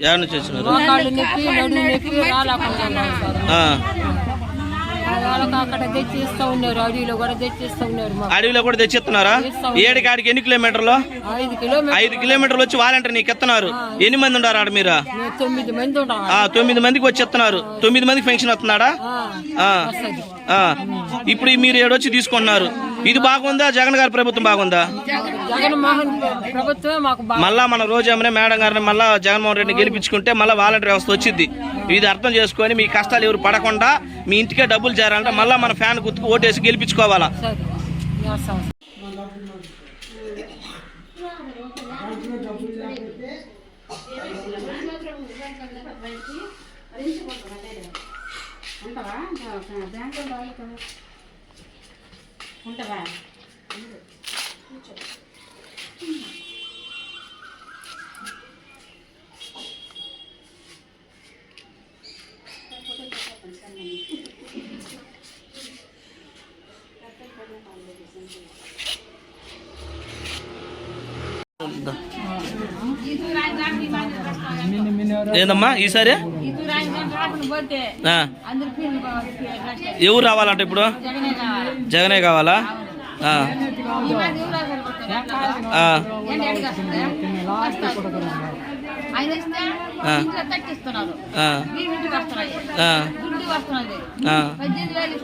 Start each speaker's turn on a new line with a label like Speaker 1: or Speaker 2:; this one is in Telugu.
Speaker 1: నుంచి వచ్చినారు?
Speaker 2: అడవిలో కూడా
Speaker 1: తెచ్చిస్తున్నారా? ఏడికి ఆడికి ఎన్ని కిలోమీటర్లు?
Speaker 2: ఐదు కిలోమీటర్
Speaker 1: ఐదు కిలోమీటర్లు వచ్చి వాలంటీర్ నీకు ఎత్తున్నారు. ఎన్ని మంది ఉన్నారు ఆడ మీరు?
Speaker 2: మేము తొమ్మిది
Speaker 1: మందికి వచ్చి ఎత్తున్నారు. తొమ్మిది మందికి పెన్షన్ వస్తున్నాడా? ఆ. ఆ. ఇప్పుడు మీరు ఏడొచ్చి తీసుకుంటున్నారు. ఇది బాగుందా? జగన్ గారి ప్రభుత్వం బాగుందా?
Speaker 2: జగన్మోహన్ ప్రభుత్వమే మాకు బాగా
Speaker 1: మళ్ళా మన రోజు ఏమైనా మేడం గారిని మళ్ళా జగన్మోహన్ రెడ్డిని గెలిపించుకుంటే మళ్ళీ వాలంటీర్ వ్యవస్థ వచ్చింది ఇది అర్థం చేసుకొని మీ కష్టాలు ఎవరు పడకుండా మీ ఇంటికే డబ్బులు చేరాలంటే మళ్ళీ మన ఫ్యాన్ గుర్తుకు ఓటేసి గెలిపించుకోవాలా?
Speaker 2: సరే చేస్తాం
Speaker 1: ఏందమ్మా ఈసారి. ఎవరు రావాలంట ఇప్పుడు? జగనే కావాలా? ఆ.
Speaker 3: ఆయన పద్దెనిమిది వేలు